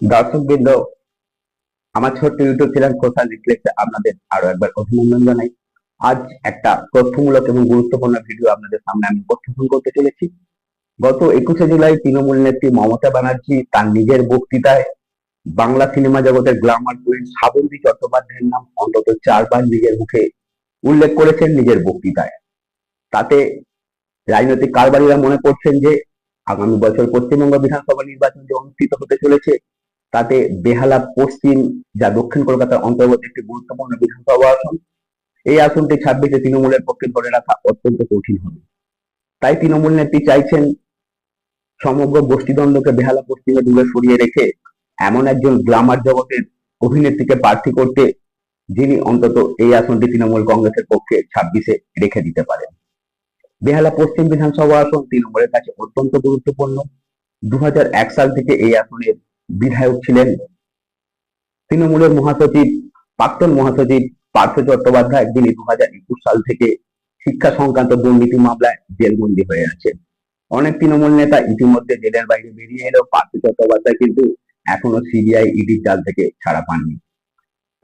দর্শকবৃন্দ আমার ছোট্ট ইউটিউব চ্যানেল কোথায় রিফ্লেক্সে আপনাদের আরও একবার অভিনন্দন জানাই। আজ একটা তথ্যমূলক এবং গুরুত্বপূর্ণ ভিডিও আপনাদের সামনে আমি উপস্থাপন করতে চলেছি। গত একুশে জুলাই তৃণমূল নেত্রী মমতা ব্যানার্জি তার নিজের বক্তৃতায় বাংলা সিনেমা জগতের গ্ল্যামার কুইন শ্রাবন্তী চট্টোপাধ্যায়ের নাম অন্তত চারবার নিজের মুখে উল্লেখ করেছেন নিজের বক্তৃতায়। তাতে রাজনৈতিক কারবারিরা মনে করছেন যে আগামী বছর পশ্চিমবঙ্গ বিধানসভা নির্বাচন যে অনুষ্ঠিত হতে চলেছে তাতে বেহালা, পশ্চিম যা দক্ষিণ কলকাতার অন্তর্গত একটি গুরুত্বপূর্ণ বিধানসভা আসন, এই আসনটি ছাব্বিশে তৃণমূলের পক্ষে ধরে রাখা অত্যন্ত কঠিন হবে। তাই তৃণমূল নেত্রী চাইছেন সমগ্র গোষ্ঠীদ্বন্দ্বকে বেহালা, পশ্চিমে দূরে সরিয়ে রেখে এমন একজন গ্লামার জগতের অভিনেত্রীকে প্রার্থী করতে যিনি অন্তত এই আসনটি তৃণমূল কংগ্রেসের পক্ষে ছাব্বিশে রেখে দিতে পারেন। বেহালা, পশ্চিম বিধানসভা আসন তৃণমূলের কাছে অত্যন্ত গুরুত্বপূর্ণ। দু হাজার এক সাল থেকে এই আসনের বিধায়ক ছিলেন তৃণমূলের মহাসচিব, প্রাক্তন মহাসচিব পার্থ চট্টোপাধ্যায়, যিনি দু হাজার একুশ সাল থেকে শিক্ষা সংক্রান্ত দুর্নীতি মামলায় জেলবন্দি হয়ে আছেন। অনেক তৃণমূল নেতা ইতিমধ্যে জেলের বাইরে বেরিয়ে এলেও পার্থ চট্টোপাধ্যায় কিন্তু এখনও সিবিআই ইডির জাল থেকে ছাড়া পাননি।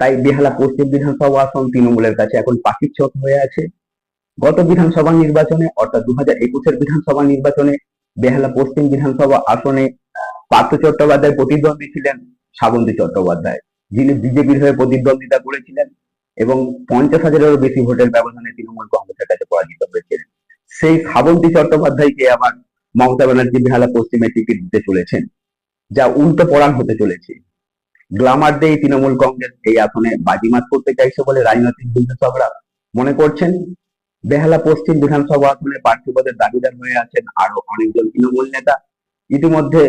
তাই বেহালা পশ্চিম বিধানসভা আসন তৃণমূলের কাছে এখন পাখির চোখ হয়ে আছে। গত বিধানসভা নির্বাচনে, অর্থাৎ দু হাজার একুশের বিধানসভা নির্বাচনে বেহালা পশ্চিম বিধানসভা আসনে পার্থ চট্টোপাধ্যায় প্রতিদ্বন্দ্বী ছিলেন শ্রাবন্তী চট্টোপাধ্যায়, যিনি বিজেপির হয়ে প্রতিদ্বন্দ্বিতা করেছিলেন এবং পঞ্চাশ হাজারেরও বেশি ভোটের ব্যবধানে তৃণমূল কংগ্রেসের কাছে পরাজিত হয়েছিলেন। সেই শ্রাবন্তী চট্টোপাধ্যায়কে আবার মমতা ব্যানার্জি বেহালা পশ্চিমে টিকিট দিতে চলেছেন, যা উল্টো পড়ান হতে চলেছে। গ্লামার দিয়ে তৃণমূল কংগ্রেস এই আসনে বাজিমাত করতে চাইছে বলে রাজনৈতিক বিশ্লেষকরা মনে করছেন, বেহালা পশ্চিম বিধানসভা আসনে প্রার্থী পদের দাবিদার হয়ে আছেন আরও অনেকজন তৃণমূল নেতা। ইতিমধ্যে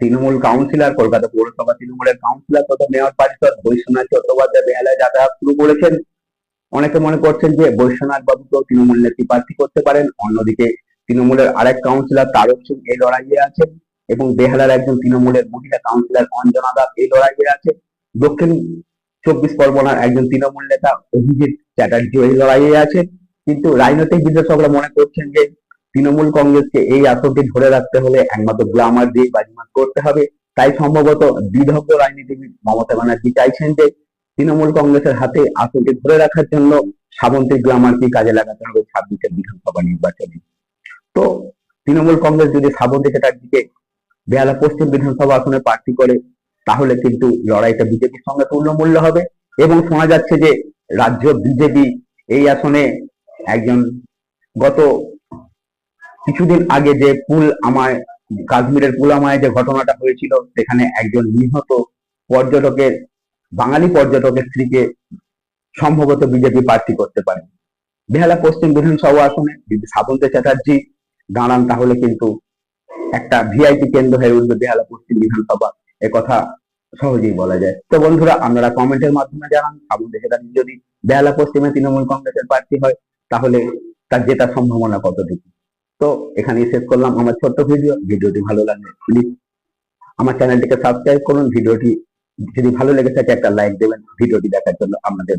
তৃণমূল কাউন্সিলর কলকাতা পৌরসভা তৃণমূলের কাউন্সিলর তথা মেয়র পরিষদ বৈশ্বনাথ চট্টোপাধ্যায় বেহালায় যাতায়াত শুরু করেছেন। অনেকে মনে করছেন যে বৈশ্বনাথ বাবুকেও তৃণমূল নেত্রী প্রার্থী করতে পারেন, অন্যদিকে তৃণমূলের আরেক কাউন্সিলর তারক সিং এই লড়াইয়ে আছেন এবং বেহালার একজন তৃণমূলের মহিলা কাউন্সিলর অঞ্জনা দাস এই লড়াইয়ে আছে দক্ষিণ চব্বিশ পরগনার একজন তৃণমূল নেতা অভিজিৎ চ্যাটার্জি এই লড়াইয়ে আছে কিন্তু রাজনৈতিক বিশ্লেষকরা মনে করছেন যে তৃণমূল কংগ্রেসকে এই আসনটি ধরে রাখতে হলে একমাত্র গ্লামার দিয়ে বাজিমাত করতে হবে। তাই সম্ভবত বিদগ্ধ রাজনীতিবিদ মমতা ব্যানার্জি চাইছেন যে তৃণমূল কংগ্রেসের হাতে আসনটি ধরে রাখার জন্য শ্রাবন্তী গ্লামারকে কাজে লাগাতে হবে ছাব্বিশের বিধানসভা নির্বাচনে। তো তৃণমূল কংগ্রেস যদি শ্রাবন্তী চ্যাটার্জিকে বেহালা পশ্চিম বিধানসভা আসনে প্রার্থী করে, তাহলে কিন্তু লড়াইটা বিজেপির সঙ্গে তুল্যমূল্য হবে এবং শোনা যাচ্ছে যে রাজ্য বিজেপি এই আসনে একজন গত কিছুদিন আগে যে পুল আমায়, কাশ্মীরের পুলামায় যে ঘটনাটা হয়েছিল, সেখানে একজন নিহত পর্যটকের, বাঙালি পর্যটকের স্ত্রীকে সম্ভবত বিজেপি প্রার্থী করতে পারে। বেহালা পশ্চিম বিধানসভা আসনে যদি চ্যাটার্জি দাঁড়ান তাহলে কিন্তু একটা ভিআইপি কেন্দ্র হয়ে উঠবে বেহালা পশ্চিম বিধানসভা। কথা সহজেই বলা যায়। তো বন্ধুরা, আপনারা কমেন্টের মাধ্যমে জানান শ্রাবন্ত চ্যাটার্জি যদি বেহালা পশ্চিমে তৃণমূল কংগ্রেসের প্রার্থী হয়, তাহলে তার জেতার সম্ভাবনা কতটুকু? তো এখানেই শেষ করলাম। আমার ছোট্ট ভিডিও। ভিডিওটি ভালো লাগলে প্লিজ আমার চ্যানেলটিকে সাবস্ক্রাইব করুন। ভিডিওটি যদি ভালো লেগে থাকে, একটা লাইক দেবেন। ভিডিওটি দেখার জন্য আপনাদের